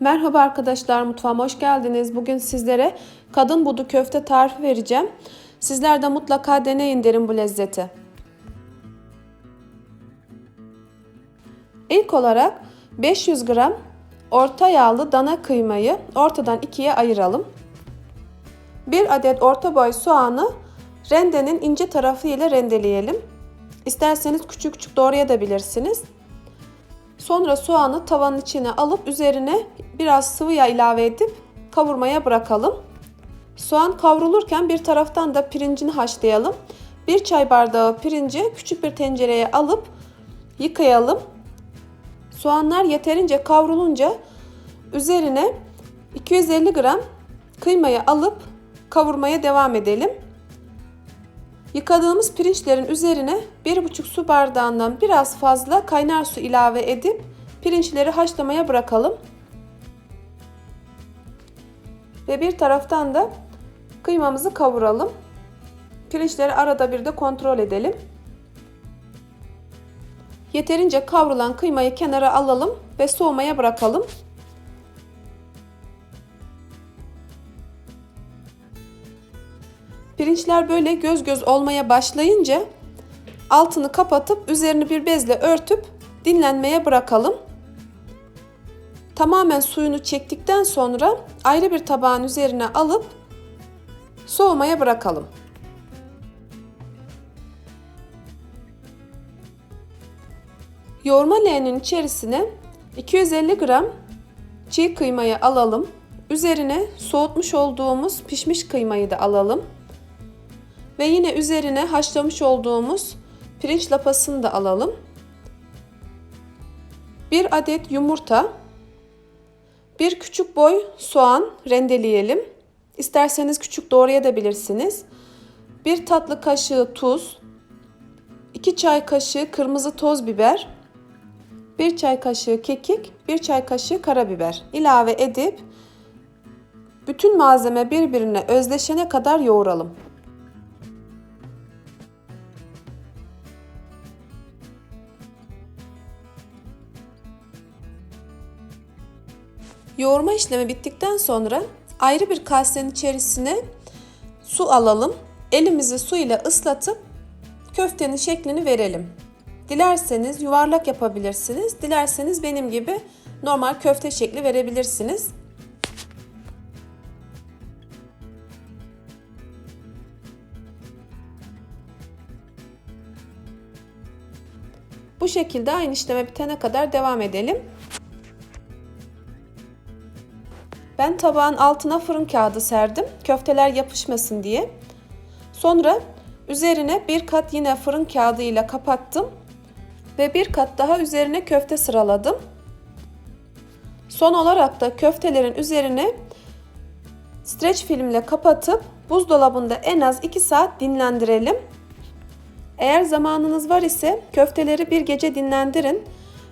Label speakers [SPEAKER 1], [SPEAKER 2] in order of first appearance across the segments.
[SPEAKER 1] Merhaba arkadaşlar mutfağıma hoş geldiniz. Bugün sizlere kadın budu köfte tarifi vereceğim. Sizler de mutlaka deneyin derim bu lezzeti. İlk olarak 500 gram orta yağlı dana kıymayı ortadan ikiye ayıralım. 1 adet orta boy soğanı rendenin ince tarafı ile rendeleyelim. İsterseniz küçük küçük doğrayabilirsiniz. Sonra soğanı tavanın içine alıp üzerine biraz sıvı yağ ilave edip kavurmaya bırakalım. Soğan kavrulurken bir taraftan da pirincini haşlayalım. Bir çay bardağı pirinci küçük bir tencereye alıp yıkayalım. Soğanlar yeterince kavrulunca üzerine 250 gram kıymayı alıp kavurmaya devam edelim. Yıkadığımız pirinçlerin üzerine 1,5 su bardağından biraz fazla kaynar su ilave edip pirinçleri haşlamaya bırakalım. Ve bir taraftan da kıymamızı kavuralım. Pirinçleri arada bir de kontrol edelim. Yeterince kavrulan kıymayı kenara alalım ve soğumaya bırakalım. Pirinçler böyle göz göz olmaya başlayınca altını kapatıp üzerini bir bezle örtüp dinlenmeye bırakalım. Tamamen suyunu çektikten sonra ayrı bir tabağın üzerine alıp soğumaya bırakalım. Yoğurma leğenin içerisine 250 gram çiğ kıymayı alalım. Üzerine soğutmuş olduğumuz pişmiş kıymayı da alalım. Ve yine üzerine haşlamış olduğumuz pirinç lapasını da alalım. Bir adet yumurta, bir küçük boy soğan rendeleyelim. İsterseniz küçük doğrayabilirsiniz. Bir tatlı kaşığı tuz, 2 çay kaşığı kırmızı toz biber, 1 çay kaşığı kekik, 1 çay kaşığı karabiber ilave edip bütün malzeme birbirine özleşene kadar yoğuralım. Yoğurma işlemi bittikten sonra ayrı bir kasenin içerisine su alalım. Elimizi su ile ıslatıp köftenin şeklini verelim. Dilerseniz yuvarlak yapabilirsiniz. Dilerseniz benim gibi normal köfte şekli verebilirsiniz. Bu şekilde aynı işleme bitene kadar devam edelim. Ben tabağın altına fırın kağıdı serdim. Köfteler yapışmasın diye. Sonra üzerine bir kat yine fırın kağıdı ile kapattım. Ve bir kat daha üzerine köfte sıraladım. Son olarak da köftelerin üzerine streç filmle kapatıp buzdolabında en az 2 saat dinlendirelim. Eğer zamanınız var ise köfteleri bir gece dinlendirin.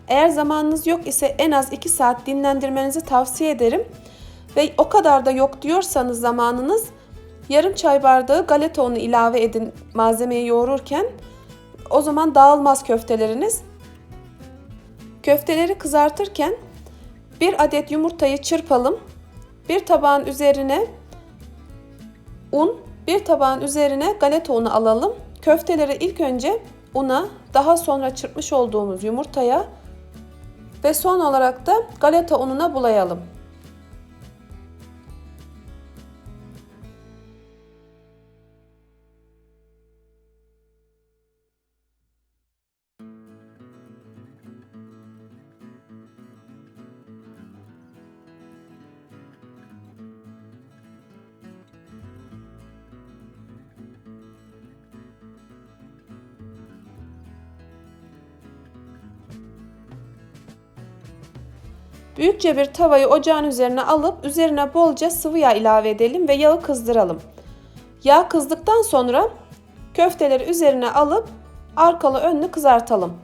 [SPEAKER 1] Eğer zamanınız yok ise en az 2 saat dinlendirmenizi tavsiye ederim. Ve o kadar da yok diyorsanız zamanınız yarım çay bardağı galeta unu ilave edin malzemeyi yoğururken. O zaman dağılmaz köfteleriniz. Köfteleri kızartırken bir adet yumurtayı çırpalım. Bir tabağın üzerine un, bir tabağın üzerine galeta unu alalım. Köfteleri ilk önce una, daha sonra çırpmış olduğumuz yumurtaya ve son olarak da galeta ununa bulayalım. Büyükçe bir tavayı ocağın üzerine alıp üzerine bolca sıvı yağ ilave edelim ve yağı kızdıralım. Yağ kızdıktan sonra köfteleri üzerine alıp arkalı önlü kızartalım.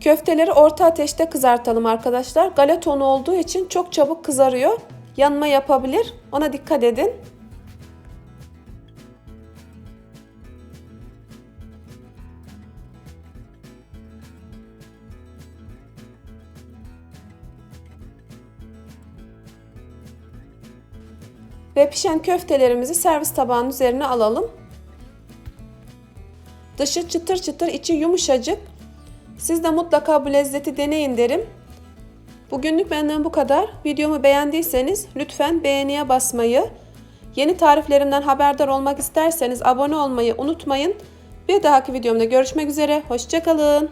[SPEAKER 1] Köfteleri orta ateşte kızartalım arkadaşlar. Galeta unu olduğu için çok çabuk kızarıyor. Yanma yapabilir. Ona dikkat edin. Ve pişen köftelerimizi servis tabağının üzerine alalım. Dışı çıtır çıtır, içi yumuşacık. Siz de mutlaka bu lezzeti deneyin derim. Bugünlük benden bu kadar. Videomu beğendiyseniz lütfen beğeniye basmayı, yeni tariflerimden haberdar olmak isterseniz abone olmayı unutmayın. Bir dahaki videomda görüşmek üzere. Hoşçakalın.